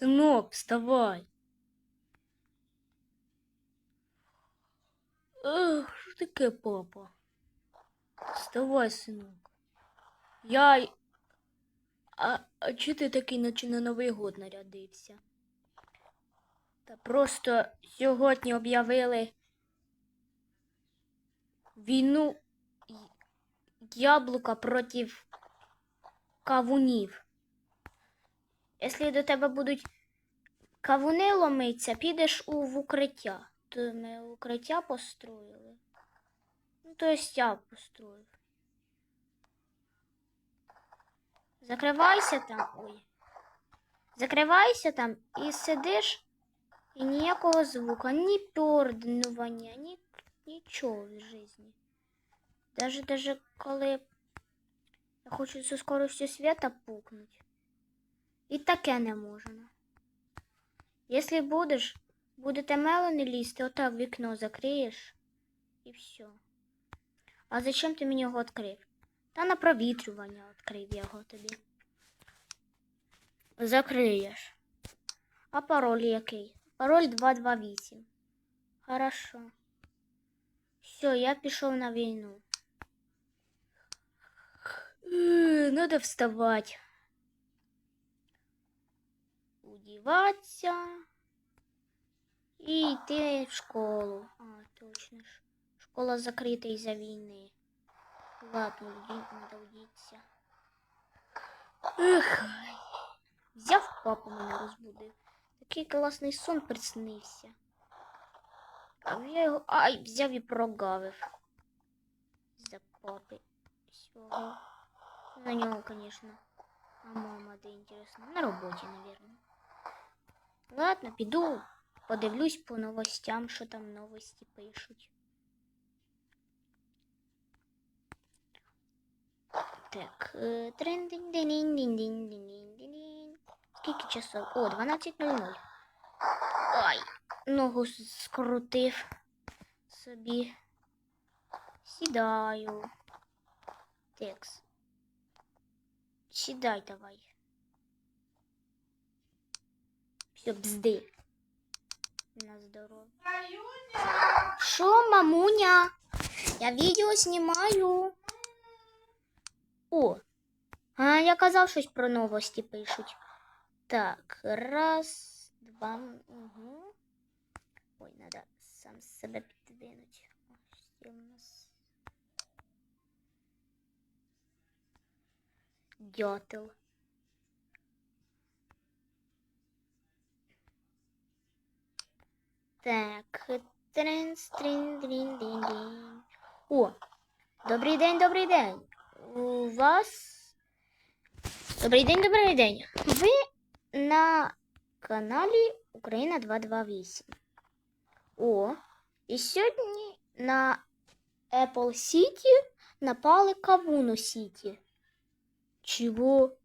Сынок, вставай. Эх, що таке, папа? Вставай, синок. Я. А, а чи ти такий, наче на Новий год нарядився? Та просто сьогодні об'явили війну яблука проти кавунів. Якщо до тебе будуть кавуни ломитися, підеш у в укриття. То ми укриття построїли. Ну, то есть я построїв. Закривайся там. Ой. Закривайся там і сидиш, і ніякого звука, ні перднування, ні нічого в житті. Даже, даже коли я хочу зі скоростю света пукнуть. І таке не можна. Якщо будеш, будете мелони лізти, отак вікно закриєш і все. А зачем ти мені його відкрив? Та на провітрювання відкрив його тобі. Закриєш. А пароль який? Пароль 228. Хорошо. Все, я пішов на війну. Е, Надо вставать. Удіватися. І йти в школу. А, точно ж. Школа закрита із-за війни. Ладно, уйди- надо удіться. Ех. Взяв папу мене розбудив. Такий класний сон приснився. А я його. Ай, взяв і прогавив. За папи всього. На нього, конечно. А мама, де інтересно. На роботі, наверное. Ладно, піду. Подивлюсь по новостям, що там новості пишуть. Так, е, трин-дин-дин-дин-дин-дин-дин-дин. Скільки часов? О, 12.00. Ай, ногу скрутив собі. Сідаю. Текс. Сідай давай. Все, бзди. На здоров'я. Що, мамуня? Я відео знімаю. О, а я казав щось про новості пишуть. Так, раз, два. Угу. Ой, надо сам себе підвинути. Ось у нас. Дятел. Так, трин, стрін, дрін, дін, дін. О, добрий день, добрий день. У вас. Добрий день, добрий день. Ви на каналі Україна 228. О, і сьогодні на Apple City напали Кавуну Сіті. Чого?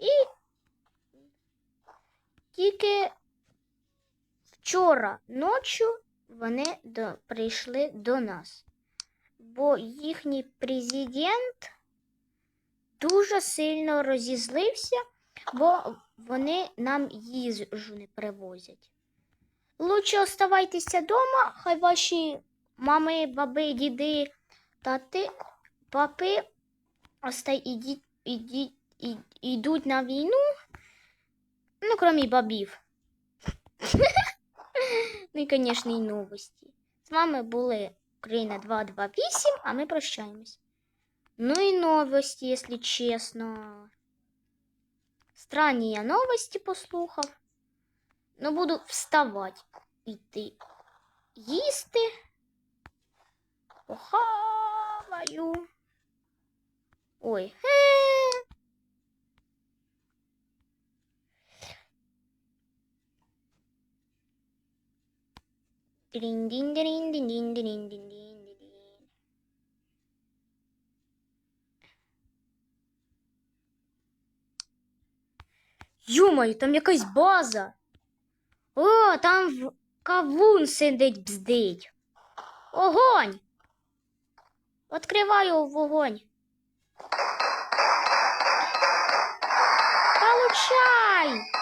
І тільки вчора ночі вони до, прийшли до нас, бо їхній президент дуже сильно розізлився, бо вони нам їжу не привозять. Лучше оставайтеся вдома, хай ваші мами, баби, діди, тати, папи оста... ідіть, ідіть, ідуть на війну, ну, крім бабів. Ну і, звісно, і новості. З вами були Україна 228, а ми прощаємось. Ну и новости, если честно. Странні я новості послухав. Ну, буду вставати, йти їсти. Похаваю. Ой. Е. Дин-дин-дин-дин-дин-дин-дин-дин-дин. Юмою, там якась база. О, там кавун сидить бздить. Огонь. Откриваю вогонь. Получай!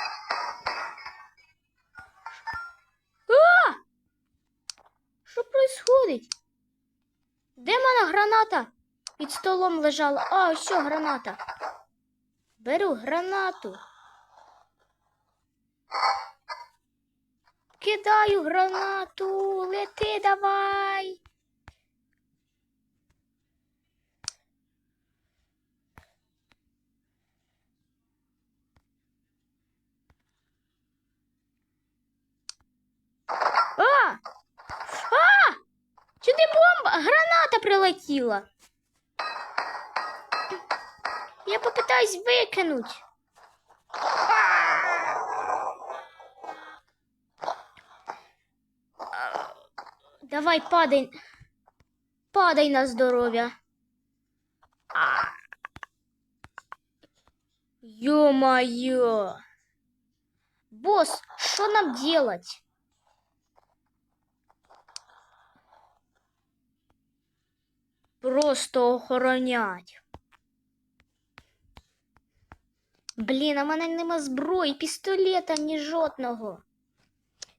блудить. Де мене граната? Під столом лежала. А, що граната. Беру гранату. Кидаю гранату, лети давай. Прилетіла. Я попитаюсь викинуть. Давай падай. Падай на здоров'я. А. Ё-моё. Босс, что нам делать? Просто охоронять. Блін, а в мене нема зброї, пістолета ні жодного.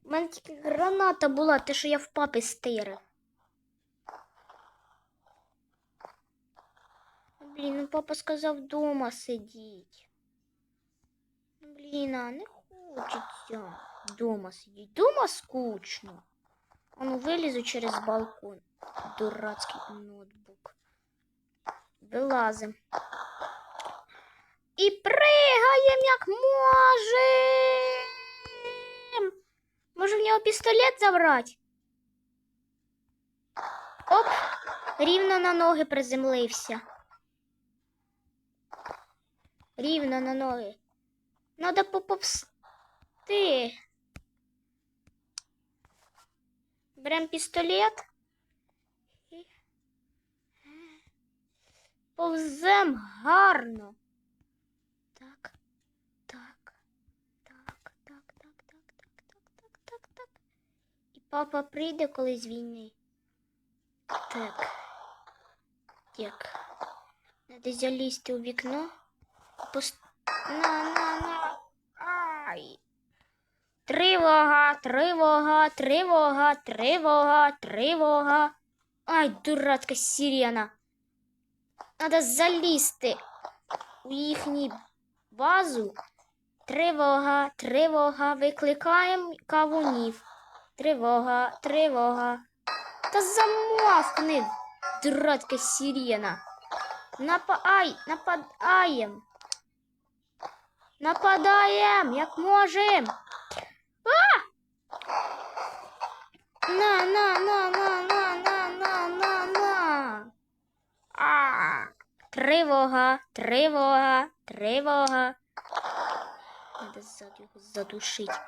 У мене тільки граната була, те, що я в папи стирив. Блін, ну папа сказав вдома сидіть. Блін, а не хочеться вдома сидіть. Дома скучно. А ну вилізу через балкон. Дурацький ноутбук. Вилазим. І пригаємо, як можем. Може в нього пістолет забрати? Оп, рівно на ноги приземлився. Рівно на ноги. Надо поповсти. Берем пістолет. Повзем гарно. Так, так, так, так, так, так, так, так, так, так, так. І папа прийде колись війни. Так. Так. Надо залізти у вікно. Пост... На, на, на. Ай. Тривога, тривога, тривога, тривога, тривога. Ай, дурацька сирена. Надо залізти у їхню базу. Тривога, тривога, викликаємо кавунів. Тривога, тривога. Та замовкни, дурацька сирена. Напай, нападаєм. Нападаєм, як можем. Тривога, тривога, тривога. Надо ззаду його задушить.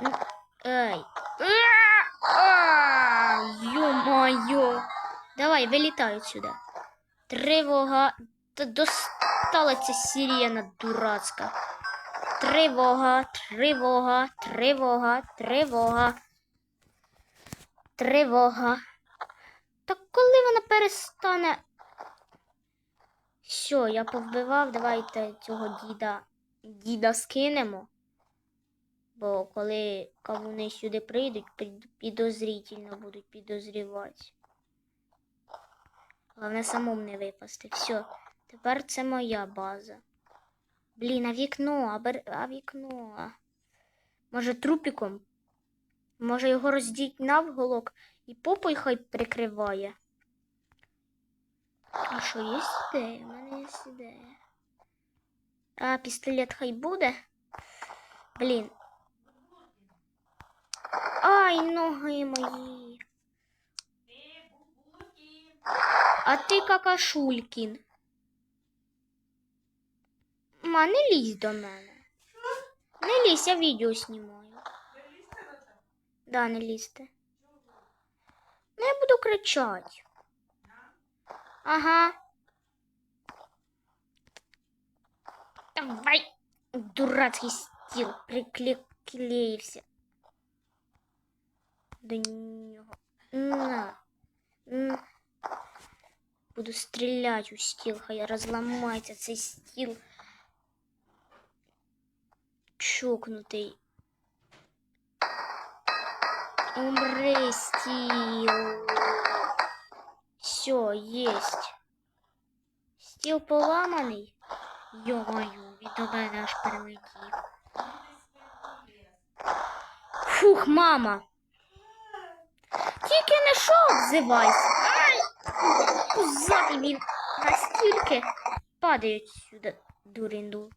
М, Ай. Ё-моё. Давай, вилітай отсюда. Тривога. Та достала ця сирена дурацька. Тривога, тривога, тривога, тривога. Тривога. Так коли вона перестане. Все, я повбивав, давайте цього діда діда скинемо. Бо коли кавуни сюди прийдуть, під- підозрительно будуть підозрівати. Головне самому не випасти. Все, тепер це моя база. Блін, а вікно, а, бер... а вікно. Може, трупіком? Може його роздіть навголок і попой хай прикриває. А що, є ідея? У мене є ідея. А, пістолет хай буде. Блін. Ай, ноги мої. А ти какашулькін. Ма, не лізь до мене. Не лізь, я відео знімаю. Да, не лізьте. Ну, я буду кричати. Ага. Давай. Дурацкий стил. Приклеился. Да не На. На. Буду стрелять у стилха, я разломать этот стил. Чокнутый. Умри, стил. Все, есть. Стіл поламаний. Йо-маю, він до мене аж перелетів. Фух, мама. Тільки не що обзивайся. Ай! Пузатий він настільки падають сюди, дуринду.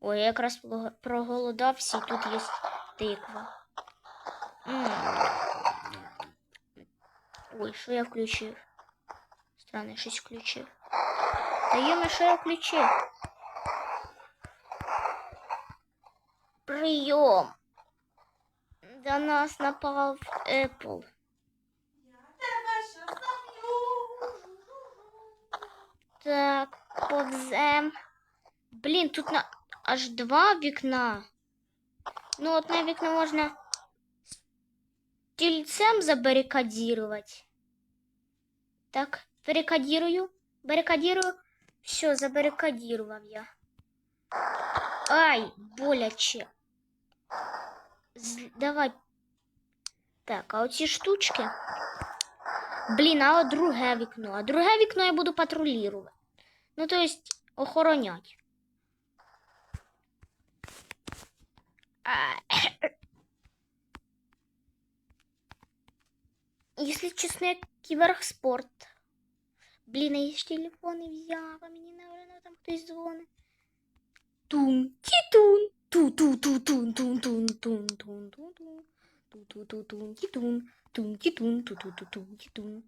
Ой, я якраз проголодався, і тут є тиква. М. Ой, що я включив? Странно, щось включив. Та йоме, що я включив? Прийом. До нас напав Apple. Так, повзем. Блін, тут на аж два вікна. Ну, одне вікно можна стільцем забарикадірувати. Так, Барикадірую, барикадірую. Все, забарикадірував я. Ай, боляче. З- Давай. Так, а оці штучки. Блін, а от друге вікно. А друге вікно я буду патрулювати. Ну, то есть, охоронять. Если честно, я кіберспорт. Блін, а я ж телефон не взяв, а мені, наверное, там хтось дзвонить. Тун, тітун, ту ту ту тун тун тун тун тун тун тун ту ту ту тун тітун, тун тітун, ту ту ту тун тітун.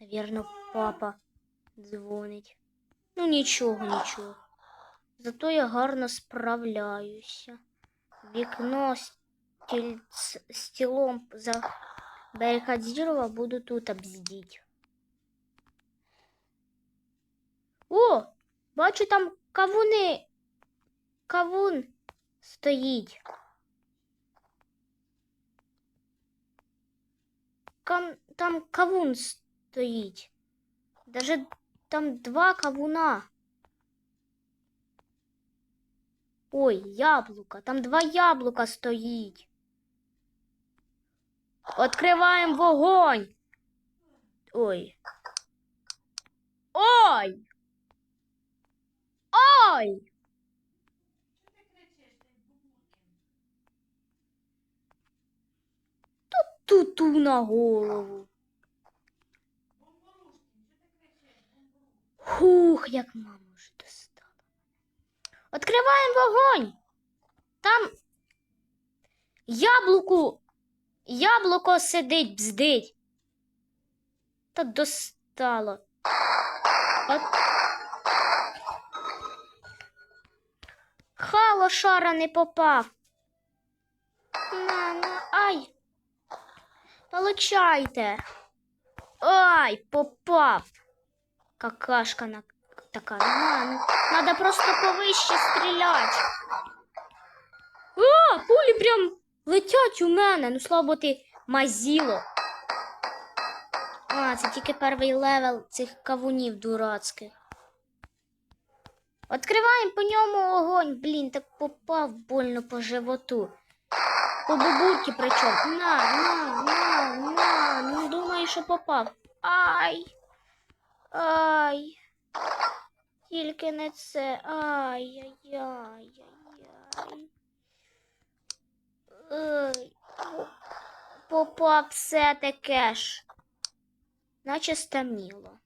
Наверно, папа дзвонить. Ну нічого, нічого. Зато я гарно справляюся. Вікно стільц, стілом забарикадірував, буду тут обздіть. О, бачу там кавуни. Кавун стоїть. Кам, там кавун стоїть. Даже там два кавуна. Ой, яблука. Там два яблука стоїть. Откриваємо вогонь. Ой. Ой. Ой. Ту-ту на голову. Хух, як мама вже достала. Откриваємо вогонь. Там яблуку, яблуко сидить, бздить. Та достало. От... Хало шара не попав. На, на, ай. Получайте. Ай, попав. Какашка на така. На, ну, надо просто повище стріляти. А, пулі прям летять у мене. Ну, слабо ти мазіло. А, це тільки перший левел цих кавунів дурацьких. Откриваємо по ньому огонь. Блін, так попав больно по животу. По бабурки причому. На, на, на, на. Ну, думаю, що попав. Ай. Ай. Тільки не це. Ай-яй-яй-яй-яй. Ай. Попав все таке ж. Наче стемніло.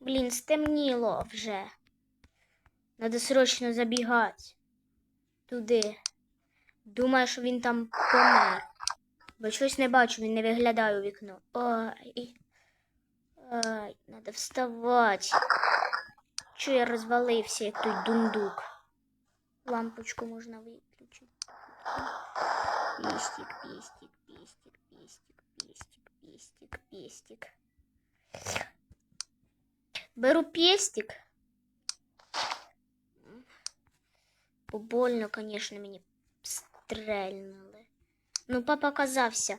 Блін, стемніло вже. Надо срочно забігати. Туди. Думаю, що він там помер. Бо щось не бачу, він не виглядає у вікно. Ай. Ай, надо вставати. Чо я розвалився, як той дундук. Лампочку можна виключити. Пістик, пістик, пістик, пістик, пістик, пістик, пістик. Беру пестик. Побольно, конечно, мені стрельнули. Ну, папа казався.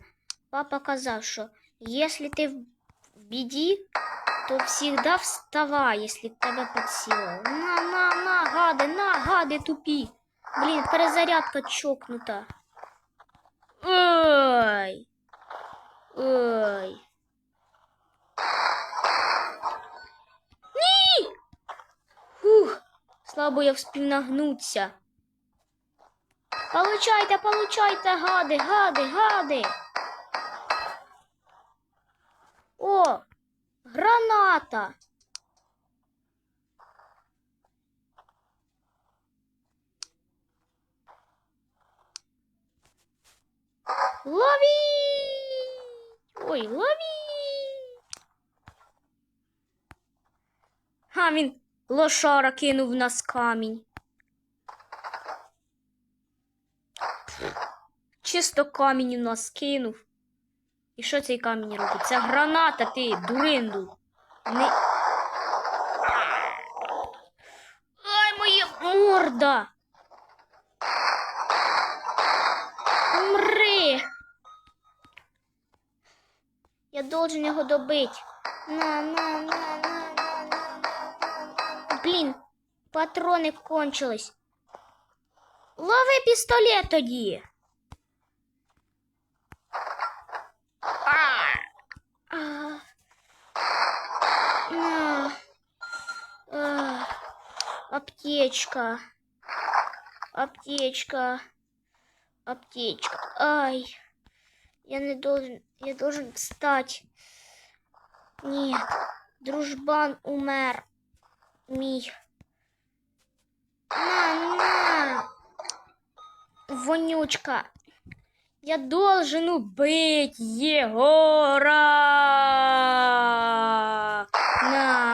Папа казав, що якщо ти в біді, то всегда вставай, если в тебе підсіло. На, на, на, гади, на, гади тупі. Блін, перезарядка чокнута. Ой. Ой. Ні! Слабо я вспів нагнуться. Получайте, получайте, гади, гади, гади. О, граната. Ловіть! Ой, ловіть! А він лошара кинув нас камінь. Чисто камінь у нас кинув. І що цей камінь робить? Це граната, ти, дуринду. Не... Ай, моя морда! Умри! Я должен його добити. На, на, на, на, на, на. Блін, патрони кончились. Лови пістолет тоді. А. А. Аптечка. Аптечка. Аптечка. Ай. Я не должен. Я должен встать. Нет. Дружбан умер. Мій. На, на. Вонючка. Я должен убить Егора. На.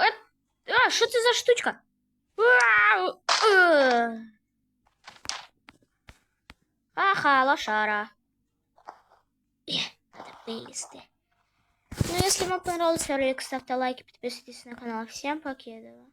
Е, А, що це за штучка? Аха, лошара. Е, Надо вылезти. Ну, если вам понравился ролик, ставьте лайки, подписывайтесь на канал. Всем покедова.